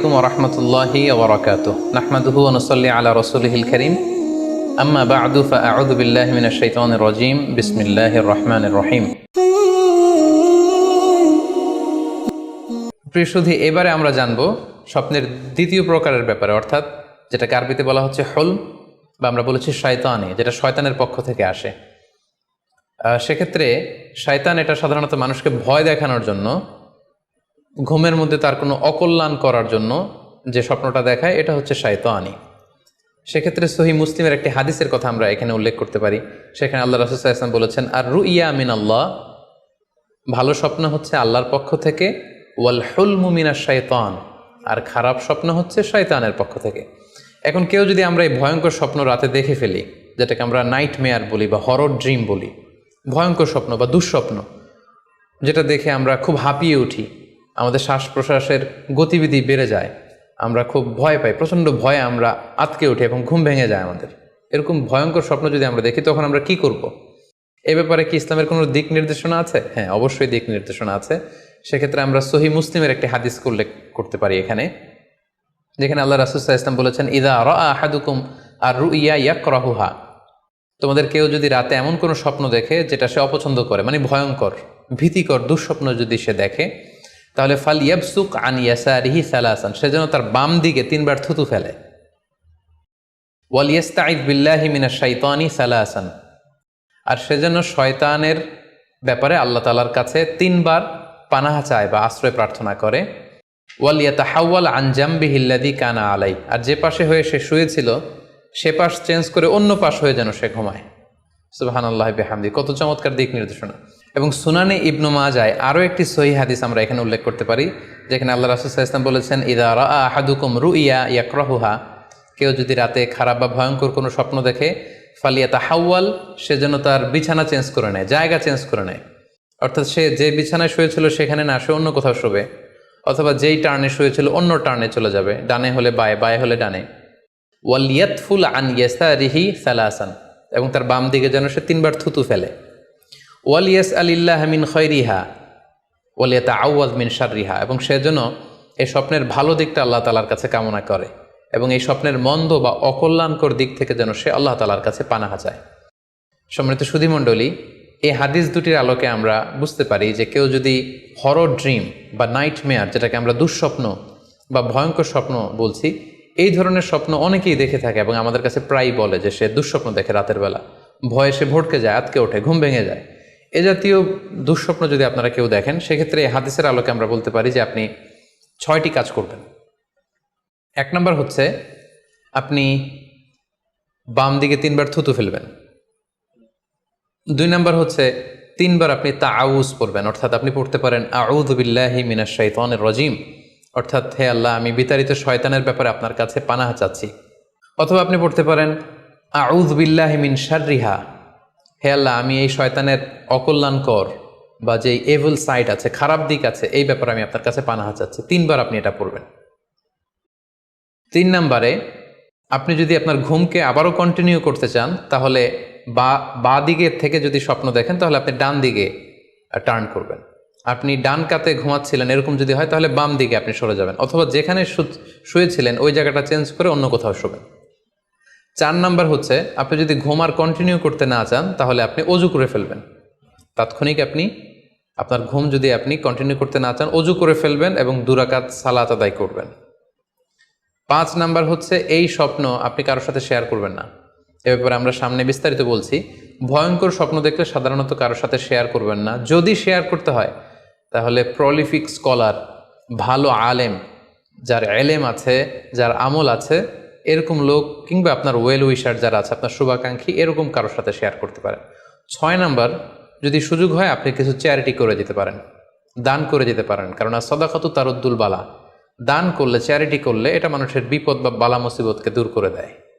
আলাইকুম ওরহমতুল্লাহ ওবরাকাত নাহমাদুহু অনুসল্লি আলা রসুলহিল করিম। আম্মা বাদু ফাউদু বিল্লাহ মিনাশ বিসমিল্লাহির রহমানির রহিম। প্রিয় সুধী, এবারে আমরা জানব স্বপ্নের দ্বিতীয় প্রকারের ব্যাপারে, অর্থাৎ যেটা আরবিতে বলা হচ্ছে হল বা আমরা বলেছি শয়তানি, যেটা শয়তানের পক্ষ থেকে আসে। সেক্ষেত্রে শয়তান এটা সাধারণত মানুষকে ভয় দেখানোর জন্য ঘুমের মধ্যে তার কোনো অকল্যাণ করার জন্য যে স্বপ্নটা দেখায়, এটা হচ্ছে শায়তানি। সেক্ষেত্রে সহি মুসলিমের একটি হাদিসের কথা আমরা এখানে উল্লেখ করতে পারি। সেখানে আল্লাহ রাসুল ইসলাম বলেছেন আর রু ইয়া মিন আল্লাহ ভালো স্বপ্ন হচ্ছে আল্লাহর পক্ষ থেকে ওয়াল হুল মুমিনা শয়তান আর খারাপ স্বপ্ন হচ্ছে শয়তানের পক্ষ থেকে। এখন কেউ যদি আমরা এই ভয়ঙ্কর স্বপ্ন রাতে দেখে ফেলি, যেটাকে আমরা নাইট মেয়ার বলি বা হরর ড্রিম বলি, ভয়ঙ্কর স্বপ্ন বা দুঃস্বপ্ন, যেটা দেখে আমরা খুব হাঁপিয়ে উঠি আমাদের শ্বাস প্রশ্বাসের গতিবিধি বেড়ে যায়, আমরা খুব ভয় পাই, প্রচণ্ড ভয়ে আমরা আতকে উঠি এবং ঘুম ভেঙে যায় আমাদের। এরকম ভয়ঙ্কর স্বপ্ন যদি আমরা দেখি, তখন আমরা কি করব। এ ব্যাপারে কি ইসলামের কোনো দিক নির্দেশনা আছে? হ্যাঁ অবশ্যই দিক নির্দেশনা আছে। সেক্ষেত্রে আমরা সহি মুসলিমের একটি হাদিস উল্লেখ করতে পারি এখানে, যেখানে আল্লাহ রাসুসাহ ইসলাম বলেছেন, ইদা আহাদুকুম আর রু ইয়া ইয়াক রাহুহা তোমাদের কেউ যদি রাতে এমন কোনো স্বপ্ন দেখে যেটা সে অপছন্দ করে মানে ভয়ঙ্কর, ভীতিকর, দুঃস্বপ্ন যদি সে দেখে তাহলে ফাল ইয়াবসুক আন ইয়াসারিহি সালাসান, সে যেন তার বাম দিকে তিনবার থুতু ফেলে। ওয়াল ইয়াস্তাইদ বিল্লাহি মিনা শাইতানি সালাসান, আর সে যেন শয়তানের ব্যাপারে আল্লাহ তালার কাছে তিনবার পানাহা চায় বা আশ্রয় প্রার্থনা করে। ওয়াল ইয়াতাহাওয়াল আনজাম্বি হিল্লাদি কানা আলাই আর যে পাশে হয়ে সে শুয়েছিল, সে পাশ চেঞ্জ করে অন্য পাশ হয়ে যেন সে ঘুমায়। সুবাহান আল্লাহ বেহামদি কত চমৎকার দিক নির্দেশনা। এবং সুনানে ইবনু মাজায় আরও একটি সহি হাদিস আমরা এখানে উল্লেখ করতে পারি, যেখানে আল্লাহ রাসুল ইসলাম বলেছেন, ইদা আহাদুকুম রু ইয়া ইয়াকরাহুহা কেউ যদি রাতে খারাপ বা ভয়ঙ্কর কোনো স্বপ্ন দেখে ফালিয়া তাহাওয়াল সে যেন তার বিছানা চেঞ্জ করে নেয়, জায়গা চেঞ্জ করে নেয়। অর্থাৎ সে যে বিছানায় শুয়েছিল সেখানে না, সে অন্য কোথাও শোবে। অথবা যেই টার্নে শুয়েছিল, অন্য টার্নে চলে যাবে। ডানে হলে বায়ে বায়ে হলে ডানে। ওয়ালিয়াতফুল আন ইয়াসারিহি সালাসান এবং তার বাম দিকে যেন সে তিনবার থুতু ফেলে। ওয়ালিয়াস আলিল্লাহ মিন খৈরিহা ওয়ালিয়াতা আউয়াজ মিন শাররিহা, এবং সে যেন এই স্বপ্নের ভালো দিকটা আল্লাহ তালার কাছে কামনা করে এবং এই স্বপ্নের মন্দ বা অকল্যাণকর দিক থেকে যেন সে আল্লাহ তালার কাছে পানাহা চায়। সম্মানিত সুধীমণ্ডলী, এই হাদিস দুটির আলোকে আমরা বুঝতে পারি যে কেউ যদি হরর ড্রিম বা নাইট মেয়ার যেটাকে আমরা দুঃস্বপ্ন বা ভয়ঙ্কর স্বপ্ন বলছি এই ধরনের স্বপ্ন অনেকেই দেখে থাকে এবং আমাদের কাছে প্রায়ই বলে যে সে দুঃস্বপ্ন দেখে রাতের বেলা। ভয়ে সে ভটকে যায়, আতকে ওঠে, ঘুম ভেঙে যায়। এ জাতীয় দুঃস্বপ্ন যদি আপনারা কেউ দেখেন, সেক্ষেত্রে এই হাদিসের আলোকে আমরা বলতে পারি যে আপনি ছয়টি কাজ করবেন। এক নম্বর হচ্ছে, আপনি বাম দিকে তিনবার থুতু ফেলবেন। দুই নম্বর হচ্ছে, তিনবার আপনি তা আউজ পড়বেন, অর্থাৎ আপনি পড়তে পারেন আউদুবিল্লাহি মিনাশ শৈতানের রজিম। অর্থাৎ, হে আল্লাহ, আমি বিতাড়িত শয়তানের ব্যাপারে আপনার কাছে পানাহা চাচ্ছি। অথবা আপনি পড়তে পারেন আউদবিল্লাহি মিন শাররিহা। হে আল্লাহ, আমি এই শয়তানের অকল্যাণকর বা যে এভল সাইড আছে, খারাপ দিক আছে, এই ব্যাপারে আমি আপনার কাছে পানাহা চাচ্ছি। তিনবার আপনি এটা পড়বেন। তিন নম্বরে, আপনি যদি আপনার ঘুমকে আবারও কন্টিনিউ করতে চান, তাহলে বা বা দিকের থেকে যদি স্বপ্ন দেখেন, তাহলে আপনি ডান দিকে টার্ন করবেন। আপনি ডান কাতে ঘুমাচ্ছিলেন, এরকম যদি হয়, তাহলে বাম দিকে আপনি সরে যাবেন। অথবা যেখানে শুয়েছিলেন, ওই জায়গাটা চেঞ্জ করে অন্য কোথাও শোবেন। চার নাম্বার হচ্ছে, আপনি যদি ঘুম আর কন্টিনিউ করতে না চান, তাহলে আপনি অজু করে ফেলবেন। তাৎক্ষণিক আপনি, আপনার ঘুম যদি আপনি কন্টিনিউ করতে না চান, অজু করে ফেলবেন এবং দুরাকাত সালাত আদায় করবেন। পাঁচ নাম্বার হচ্ছে, এই স্বপ্ন আপনি কারোর সাথে শেয়ার করবেন না। এ ব্যাপারে আমরা সামনে বিস্তারিত বলছি। ভয়ঙ্কর স্বপ্ন দেখলে সাধারণত কারোর সাথে শেয়ার করবেন না। যদি শেয়ার করতে হয় তাহলে প্রলিফিক স্কলার ভালো আলেম, যার এলেম আছে, যার আমল আছে, এরকম লোক কিংবা আপনার ওয়েল উইশার যারা আছে, আপনার শুভাকাঙ্ক্ষী, এরকম কারোর সাথে শেয়ার করতে পারেন। ছয় নাম্বার যদি সুযোগ হয়, আপনি কিছু চ্যারিটি করে যেতে পারেন। দান করে যেতে পারেন। কারণ সদাকত তারুদ্দুল বালা। দান করলে চ্যারিটি করলে, এটা মানুষের বিপদ বা বালা মুসিবতকে দূর করে দেয়।